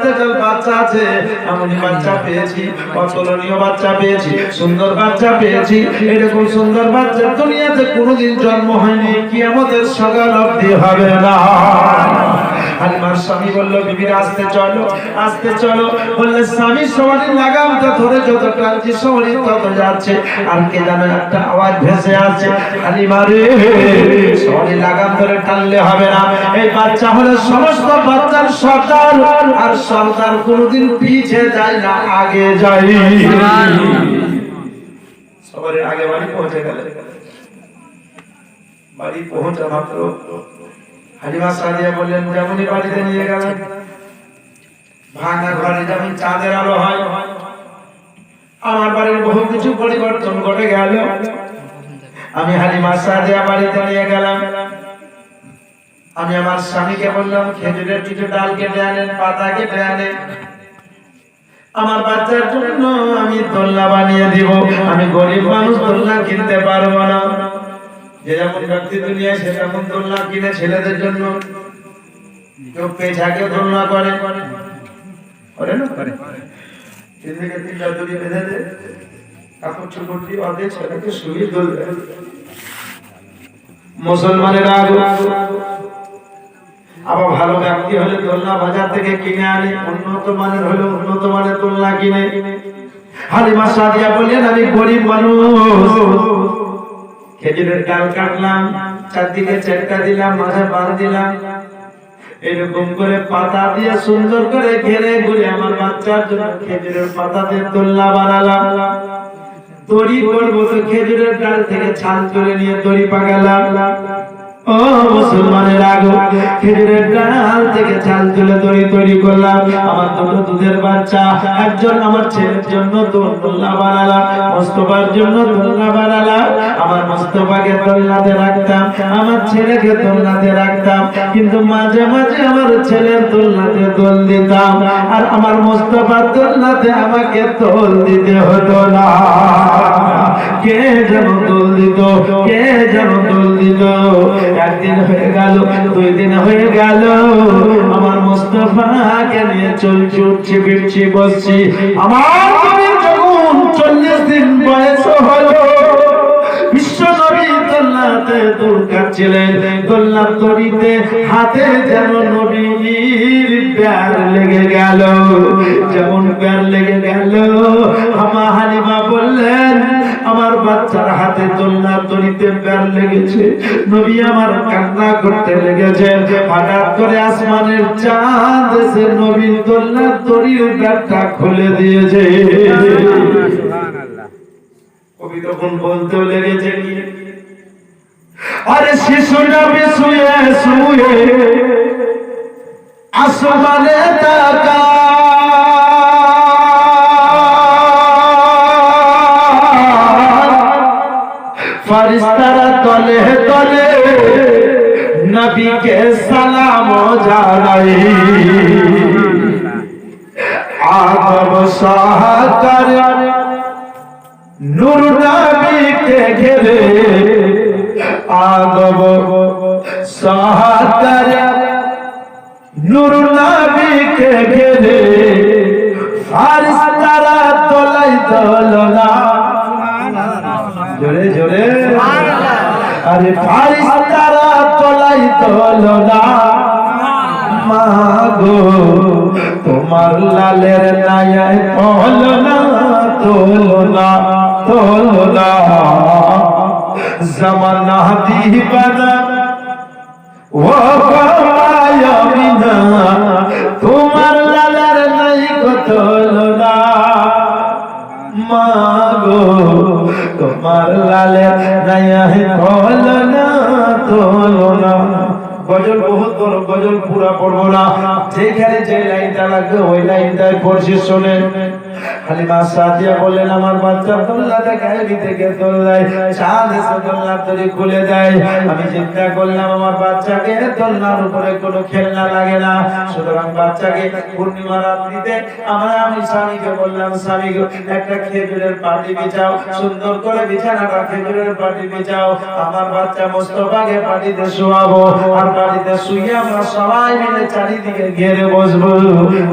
চলে বাচ্চা আছে। এমনই বাচ্চা পেয়েছি, অতুলনীয় বাচ্চা পেয়েছি, সুন্দর বাচ্চা পেয়েছি। এরকম সুন্দর বাচ্চা দুনিয়াতে কোনোদিন জন্ম হয়নি কি আমাদের সকাল অবধি হবে না। হালিমার স্বামী বলল বিবির আসতে চলো আসতে চলো। বললে স্বামী সবারই লাগামটা ধরে যত টানছি সবারই তত যাচ্ছে। আর কে জানো একটা আওয়াজ ভেসে আছে হালিমা রে সবারই লাগাম ধরে টানলে হবে না। এই বাচ্চা হলো সমস্ত বাচ্চার সর্দার আর সর্দার কোনোদিন পিছে যায় না আগে যায়। সবার আগে বাড়ি পৌঁছে গেলে। বাড়ি পৌঁছা মাত্র। হালিমা সাদিয়া বললেন, যেমনই বাড়িতে নিয়ে গেলেন, ভাঙা ঘরে যেমন চাঁদের আলো হয়, আমার বাড়ির বহু কিছু পরিবর্তন ঘটে গেল। আমি হালিমা সাদিয়া বাড়িতে নিয়ে গেলাম। আমি আমার স্বামীকে বললাম, খেজুরের কিছু ডাল কেটে আনেন, পাতা কেটে আনেন। আমার বাচ্চার জন্য আমি দোলনা বানিয়ে দিব। আমি গরিব মানুষ, দোলনা কিনতে পারব না। যে যেমন ব্যক্তি দুনিয়ায় সে তেমন দোলনা কিনে ছেলেদের জন্য। কেউ পেছাকে করে। করে না? করে। আবার ভালো ব্যক্তি হলে দোলনা বাজার থেকে কিনে আনে, উন্নত মানের হলে উন্নত মানের দোলনা কিনে। হালিমা সাদিয়া বললেন, আমি গরিব মানুষ। খেজুরের ডাল কাটলাম, চারদিকে চেটকা দিলাম, মাঝে বাঁধ দিলাম। এরকম করে পাতা দিয়ে সুন্দর করে ঘেরে ঘুরে আমার বাচ্চার জন্য খেজুরের পাতা দিয়ে তোল্লা বানালাম। দড়ি করব তো খেজুরের ডাল থেকে ছাল তুলে নিয়ে দড়ি পাকালাম। ও মুসলমানের আগো খেজুরের ডাল থেকে চাল তুলে দড়ি তৈরি করলাম। আমার দুটো দুধের বাচ্চা, একজন আমার ছেলের জন্য দোলনা বানালাম, মোস্তফার জন্য দোলনা বানালাম। আমার মোস্তফাকে দোলনাতে রাখতাম, আমার ছেলেকে দোলনাতে রাখতাম, কিন্তু মাঝে মাঝে আমার ছেলের দোলনাতে দোল দিতাম। আর আমার মোস্তফার দোলনাতে আমাকে দোল দিতে হতো না। কে যেন দোল দিত, কে যেন দোল দিত? একদিন হয়ে গেল, দুই দিন হয়ে গেল। আমার চলছি উঠছি ফিরছি বসছি? আমার চল্লিশ দিন বয়স হলো হাতে যেন লেগে গেল। যেমন লেগে গেল আমা আমার বাচ্চার হাতে দোলনার দড়িতে প্যার লেগেছে। নবী আমার কান্না করতে লেগেছে। হঠাৎ করে আসমানের চাঁদ এসে নবীর দোলনার দড়ির খুলে দিয়েছে। কবি তখন বলতে লেগেছে কি? আরে শিশুটা শুয়ে শুয়ে। আসমানে তাকা ফারিস্তারা তলে তলে নবীকে সালাম জানাই। আদব সাহাকার নূর নবীকে ঘেরে আদব সাহাকার নূর নবীকে ঘেরে ফারিস্তারা তলাই দলনা জোরে জোরে। আরে ফারিস্তারা তলাই মাগো তোমার লালের নায়ায় তোলনা তোলনা তোলনা জমানা দিবানা ও মায়াবিনা তোমার লালার নাই কত মাগো তোমার লালে নাই কল না তোলো না। গজল বহুত বড় গজল পুরা পড়ব না। যেখানে যে লাইনটা লাগবে, ওই লাইনটাই পড়ছি শোনে হালিমা সাদিয়া বললেন, আমার বাচ্চা তোল্লায় চাঁদ এসে তোল্লার তরি খুলে দেয়। আমি চিন্তা করলাম, আমার বাচ্চাকে তোল্লার উপরে কোনো খেলনা লাগে না। সুতরাং বাচ্চাকে পূর্ণিমা রাত্রিতে আমি স্বামীকে বললাম, স্বামী একটা খেজুরের পাটি সুন্দর করে বিছানাটা খেজুরের পাটি বিছাও আমার বাচ্চা মোস্তফাকে পাটিতে শোয়াবো, আর পাটিতে শুয়ে আমরা সবাই মিলে চারিদিকে ঘেরে বসবো।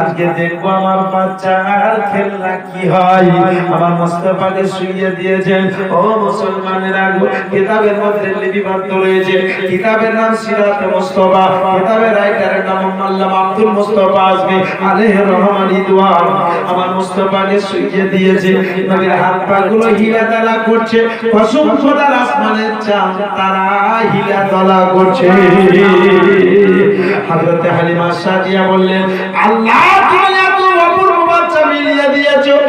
আজকে দেখব আমার বাচ্চা আর খেলনা কি হয়? আমার মোস্তফাকে শুইয়ে দিয়েছেন ও মুসলমানেরা, কিতাবের মধ্যে লিপিবদ্ধ রয়েছে। কিতাবের নাম সিরাত মুস্তফা। কিতাবের রাইটারের নাম আল্লাহ আব্দুল মুস্তফা রহমান আমার মুস্তফাকে শুইয়ে দিয়েছে। নবীর হাত পা গুলো হিলা তালা করছে। কসম খোদার আসমানের চাঁদ, তারা হিলা তালা করছে। হালিমা সাদিয়া বললেন, আল্লাহ!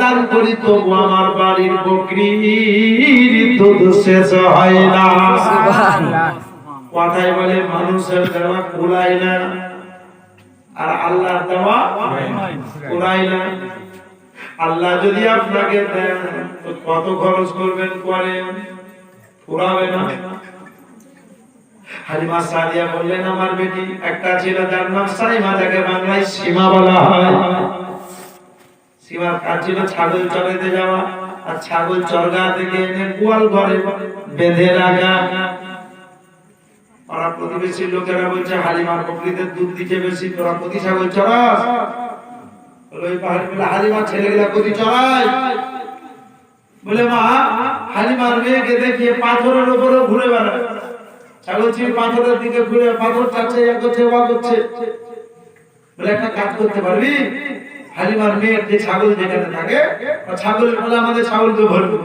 দান করি, তবু আমার বাড়ির বকরির দুধ শেষ হয় না। কথায় বলে মানুষের দেওয়া কুলায় না। আর আল্লাহর দেওয়া কুলায় না। আল্লাহ যদি আপনাকে দেন কত খরচ করবেন করেন পুরাবে না। হালিমা সাদিয়া বললেন, আমার বেটি, একটা ছিল যার নাম সাইমা যাকে বাংলায় সীমা বলা হয়। সীমার কাজ ছিল ছাগল চড়াতে যাওয়া আর ছাগল চরগা থেকে এনে গোয়াল ঘরে বেঁধে রাখা। পাড়া প্রতিবেশীর লোকেরা বলছে, হালিমার বকরিদের দুধ দিতে বেশি, তোরা প্রতি ছাগল চড়াস। ওই ছেলেগুলা প্রতি বলে, মা দেখিয়ে পাথরের ঘুরে ছাগল পাথরের দিকে ঘুরে, পাথর করছে। বলে, একটা কাজ করতে পারবি? হালিমার মেয়ের যে ছাগল যেখানে থাকে ছাগলের বলে আমাদের ছাগলকে ভরবে।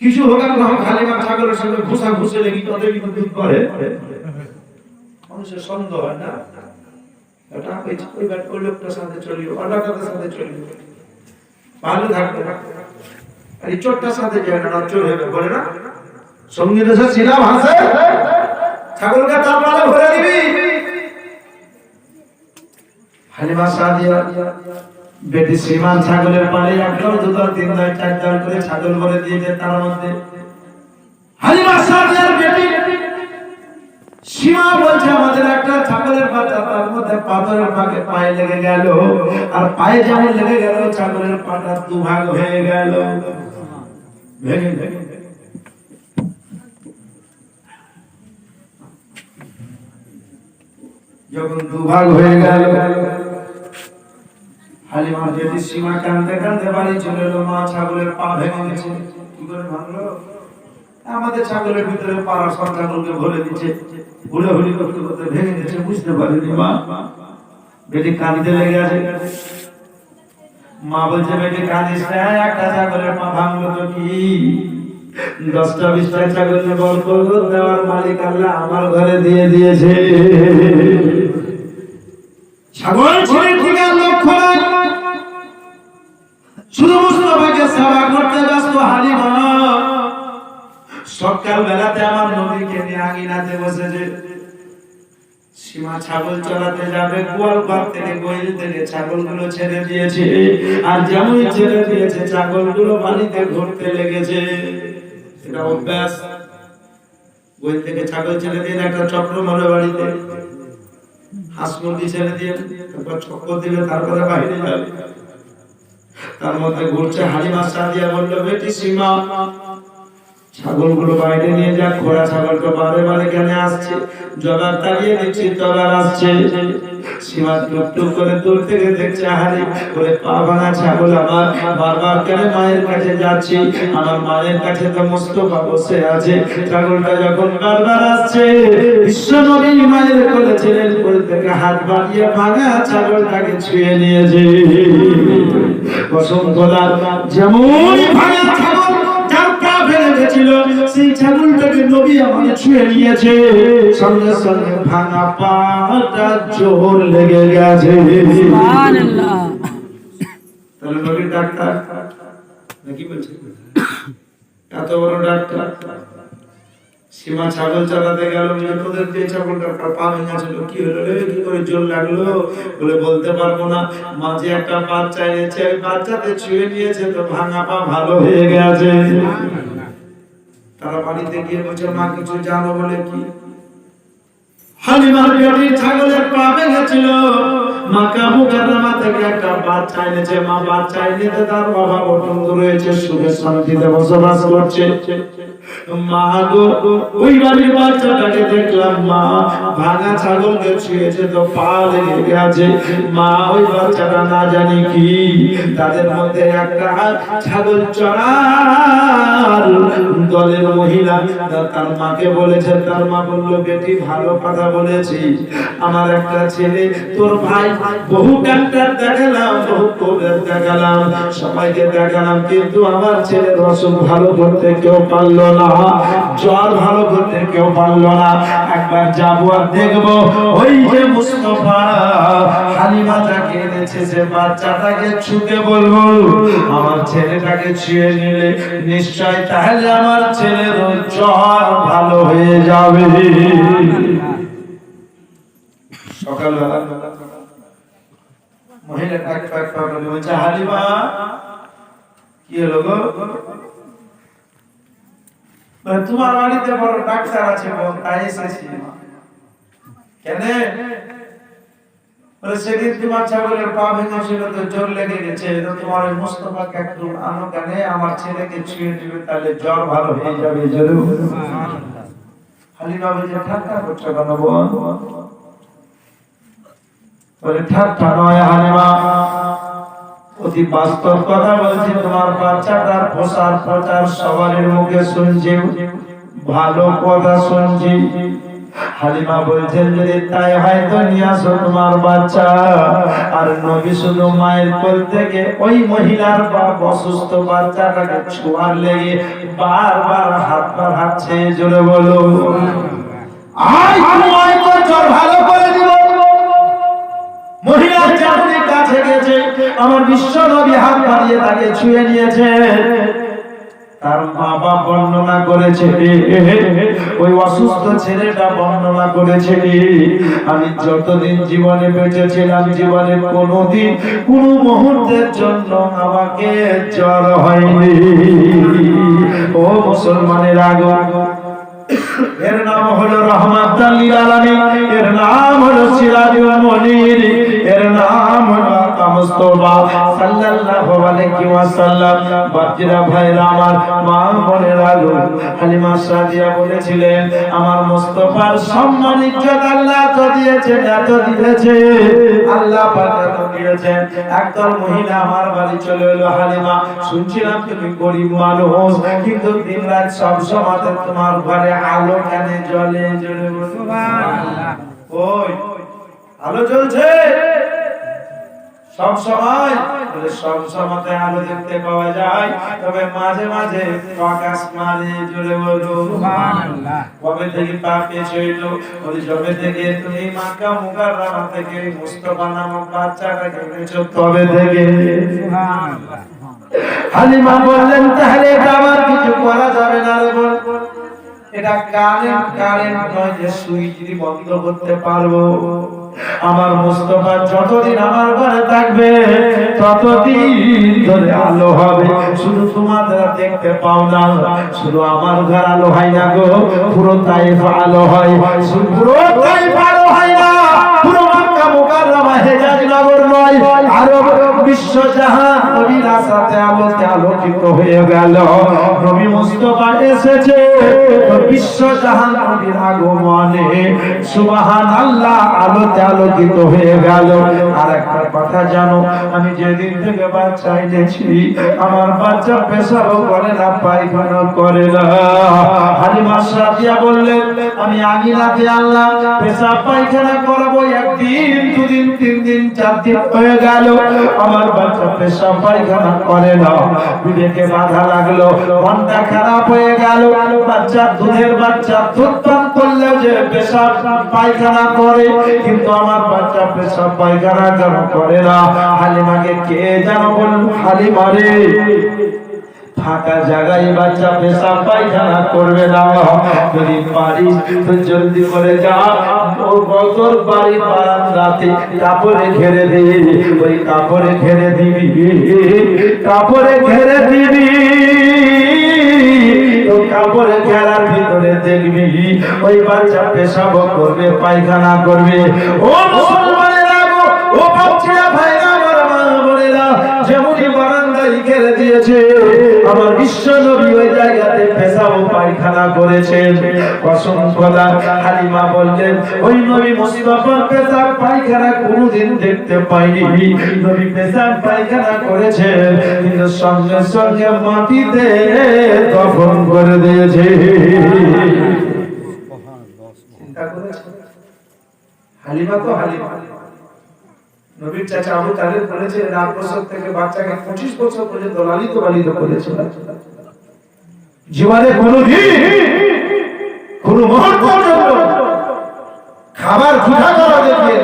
কিছু হোক আর হোক ছাগলের সঙ্গে ঘুষা ঘুষে লেগে তাদের কিন্তু করে মানুষের সন্দেহ হয় না। এটা ওই তার ভরে দিবি। হালিমা সাদিয়া বেটি শ্রীমান ছাগলের পাড়ে একদম দুদল তিন দল চার দল করে ছাগল ভরে দিয়েছে তার মধ্যে। হালিমা সাদিয়ার বেটি সীমা বলছে, আমাদের একটা ছাগলের বাচ্চা তার মধ্যে পাথরের ফাঁকে পায়ে লেগে গেল। আর পায়ে যেমন লেগে গেল, ছাগলের পাটা দুভাগ হয়ে গেল। ভেঙে ভেঙে। যখন দুভাগ হয়ে গেল হালিমা সীমা বাড়ি চলে এলো, মা ছাগলের পা ভেঙে গেছে কি করে ভাঙলো? আমাদের ছাগলের ভিতরে পাড়া সব ছাগলকে ভরে দিচ্ছে করতে করতে ভেঙে বুঝতে পারিনি মা। বেটি কাঁদিতে লেগে আছে। মা বলছে, বেটি কাঁদিস না, একটা ছাগলের পা ভাঙলো তো কি? দশটা বিশটা ছাগলের গল্প দেওয়ার মালিক আল্লাহ আমার ঘরে দিয়ে দিয়েছে। ছাগল ছেড়ে শুধু মুস্তফাকে সেবা করতে ব্যস্ত হালিমা সকাল বেলাতে আমার নবীকে নিয়ে আঙিনাতে ছাগলগুলো বাড়িতে ঘুরতে লেগেছে। অভ্যাস। থেকে ছাগল ছেড়ে দিয়ে একটা চক্র বাড়িতে। ছেড়ে দিয়ে তারপর চক্র তারপরে বাইরে যাবে। তার মধ্যে ঘুরছে হালিমা সাদিয়া বলল, বেটি সীমা, ছাগলগুলো বাইরে নিয়ে যা খোড়া ছাগলটা বারে বারে কেন আসছে। জগার তাড়িয়ে দিচ্ছি তলার আসছে। সীমা টুকটুক করে দূর থেকে দেখছে হারি করে পা ভাঙা ছাগল আমার বারবার কেন মায়ের কাছে যাচ্ছি? আমার মায়ের কাছে তো মুস্তফা বসে আছে। ছাগলটা যখন বারবার আসছে, বিশ্ব নবী মায়ের কোলে ছিলেন, কোল থেকে হাত বাড়িয়ে ভাঙা ছাগলটাকে ছুঁয়ে নিয়েছে। খোদার যেমন ভাঙা ছাগল গেছিল সেই ছাগলটাকে নবী আমাকে ছুঁয়ে নিয়েছে। সঙ্গে সঙ্গে ভাঙা পাটা জোর লেগে গেছে। তাহলে নবীর ডাক্তার নাকি বলছে? এত বড় ডাক্তার। সীমা ছাগল চালাতে গেল তোদের যে ছাগলটা পা ভেঙেছিল কি হলো রে? কি করে জোর লাগল? বলে বলতে পারব না। মাঝে একটা বাচ্চা এনেছে ওই বাচ্চাতে ছুঁয়ে নিয়েছে তো ভাঙা পা ভালো হয়ে গেছে। তারা বাড়িতে গিয়ে বলছে, মা, কিছু জানো বলে কি? হালিমার পেটের ছাগলের পা ভেঙেছিল। মা কাবু মুকাররমা থেকে একটা বাচ্চা এনেছে। মা বাচ্চা এনে তার বাবা অটুন্দ রয়েছে, সুখে শান্তিতে বসবাস করছে। দলের মহিলা তার মাকে বলেছে, তার মা বলল, বেটি, ভালো কথা বলেছি। আমার একটা ছেলে, তোর ভাই, বহু ডাক্তার দেখালাম, বহু প্রবেদ দেখালাম, সবাইকে দেখালাম, কিন্তু আমার ছেলের অসুখ ভালো করতে কেউ পারল না। জ্বর ভালো করতে কেউ পারল না। একবার যাব আর দেখব ওই যে মুস্তফা। হালিমা এনেছে যে বাচ্চাটাকে ছুঁতে বলব, আমার ছেলেটাকে ছুঁয়ে নিলে নিশ্চয় তাহলে আমার ছেলের জ্বর ভালো হয়ে যাবে। সকালবেলা মহিলা টাক বলছে, হালিমা, কি হলো গো? তোমার বাড়িতে বড় ডাক্তার আছে গো, তাই এসেছি। কেন? সেদিন তোমার ছাগলের পা ভেঙেছিল তো জ্বর লেগে গেছে। তোমার ওই মুস্তফাকে একটু আনো কেন? আমার ছেলেকে ছুঁয়ে দিবে তাহলে জ্বর ভালো হয়ে যাবে। জরুর হালিমা বলছে ঠাট্টা করছ কেন বোন বলে ঠাট্টা নয় হালিমা। অতি বাস্তব কথা বলছি তোমার বাচ্চাটার প্রসার প্রচার সবারই মুখে শুনছি। ভালো কথা শুনছি। হালিমা বলছেন যদি তাই নিয়ে তোমার বাচ্চা। আর নবী শুধু মায়ের কোল থেকে ওই মহিলার অসুস্থ বাচ্চাটাকে ছোঁয়ার লেগে বারবার হাত বার হাঁটছে জোরে বলো। ভালো করে দিব। গেছে আমার বিশ্ব নবী হাত বাড়িয়ে তাকে ছুঁয়ে নিয়েছে। তার বাপ বর্ণনা করেছে, ওই অসুস্থ ছেলেটা বর্ণনা করেছে, আমি যতদিন জীবনে বেঁচে ছিলাম জীবনে কোনোদিন, কোনো মুহূর্তের জন্য আমাকে জ্বর হয়নি। ও মুসলমানের আগম এর নাম হলো আলামিন, এর নাম হলো সিরাজুল মুনির, এর নাম হলো মুস্তাফা বলেছিলেন, আমার মুস্তাফার সম্মান ইজ্জত আল্লাহ তো দিয়েছেন এত দিয়েছে। আল্লাহ দিয়েছেন। একদল মহিলা আমার বাড়ি চলে এলো, হালিমা, শুনছিলাম তুমি গরিব মানুষ, কিন্তু দিন রাত সব তোমার ঘরে আলো কেন জ্বলে? জ্বলে ওই, আলো জ্বলছে? সব সময় সব সময় আলো দেখতে পাওয়া যায়। তবে মাঝে মাঝে প্রকাশ মাঝে জুড়ে বলো কবে থেকে পা পেয়েছে হইল বলে যবে থেকে তুমি মাক্কা মুকাররমা থেকে মুস্তফা নামক বাচ্চাটাকে পেয়েছ তবে থেকে? হালিমা বললেন তাহলে আমার কিছু করা যাবে না রে বল। এটা কারেন্ট কারেন্ট নয় যে সুইচ বন্ধ করতে পারব। আমার মুস্তফা যতদিন আমার ঘরে থাকবে, ততদিন ধরে আলো হবে। শুধু তোমাদের দেখতে পাও না, শুধু আমার ঘর আলো হয় না গো। পুরো তাইফ আলো হয় পুরো তাইফ আলো হয় না। নয় আরব বিশ্ব জাহান নবীর আসাতে আলোতে আলোকিত হয়ে গেল। নবী মুস্তফা এসেছে বিশ্ব জাহান নবীর আগমনে সুবহান আল্লাহ আলোতে আলোকিত হয়ে গেল। আর একটা কথা জানো আমি যেদিন থেকে বাচ্চা এনেছি আমার বাচ্চা পেশাবও করে না পায়খানা করে না। হালিমা সাদিয়া বললেন আমি আমিনাতে আল্লাহ পেশাব পায়খানা করাবো একদিন দুদিন তিন দিন চার দিন হয়ে গেল। আমার বাচ্চা পেশাব পায়খানা করে না। বিবেকে বাধা লাগল। মনটা খারাপ হয়ে গেল। বাচ্চা, দুধের বাচ্চা, দুধ পান করলেও যে পেশা পায়খানা করে, কিন্তু আমার বাচ্চা পেশাব পায়খানা কেন করে না? হালিমাকে কে যেন বলল হালিমা রে। ফাঁকা জায়গায় বাচ্চা পেশাব পায়খানা করবে না। যদি পারিস তো জলদি করে যা। ও বছর বাড়ির বারান্দাতে কাপড়ে ঘেরে দিবি। ওই কাপড়ে ঘেরে দিবি। কাপড়ে ঘেরে দিবি। কাপড়ে ঘেরার ভিতরে দেখবি। ওই বাচ্চা পেশাব করবে, পায়খানা করবে। ও মুসলমানেরা ও বাচ্চারা ভাইরা বারান্দায় ঘেরে দিয়েছে। আমার বিশ্ব নবী ওই জায়গাতে পেশাব পায়খানা করেছেন। কসম খোদা হালিমা বললেন ওই নবী মুস্তাফার পেশাব পায়খানা কোনোদিন দেখতে পাইনি। নবী পেশাব পায়খানা করেছেন কিন্তু সঙ্গে সঙ্গে মাটিতে দফন করে দিয়েছে। হালিমা তো হালিমা। নবীর চাচা আবু তালেব বলেছে রাত বছর থেকে বাচ্চাকে পঁচিশ বছর পর্যন্ত লালিত পালিত করেছে। জীবনে কোনোদিন কোন মুহূর্ত খাবার জুঠা করা দেখবেন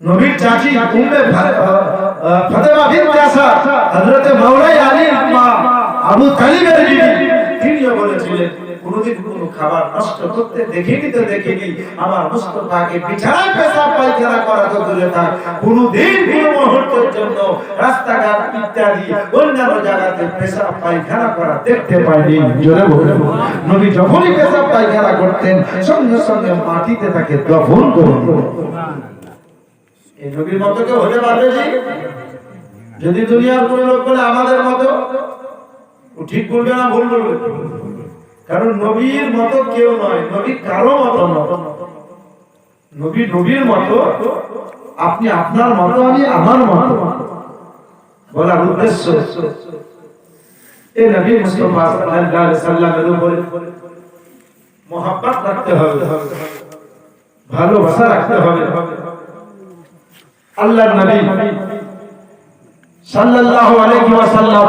নবীর চাচি উম্মে ফাতেমা বিনতে আসাদ হযরতে মাওলাই আলীর মা আবু তালিবের বিবি তিনিও বলেছিলেন কোনদিন কোন খাবার নষ্ট করতে দেখিনি তো দেখিনি। আমার মুস্তফাকে বিছানায় পেশাব পায়খানা করা তো দূরে থাক। কোনদিন কোন মুহূর্তের জন্য রাস্তাঘাট ইত্যাদি অন্যান্য জায়গাতে পেশাব পায়খানা করা দেখতে পাইনি। জোরে বলুন। নবী যখনই পেশাব পায়খানা করতেন, সঙ্গে সঙ্গে মাটিতে তাকে দফন করুন। এই নবীর মতো কেউ হতে পারবে যদি দুনিয়ার কোন লোক বলে আমাদের মতো ঠিক বলবে না ভুল বলবে? কারণ নবীর মতো কেউ নয়, নবী কারও মতো নবী নবীর আপনি আপনার মতো, আমি আমার বলার উদ্দেশ্য রাখতে হবে, ভালোবাসা রাখতে হবে। আল্লাহর নবী সাল্লাল্লাহু আলাইহি ওয়াসাল্লাম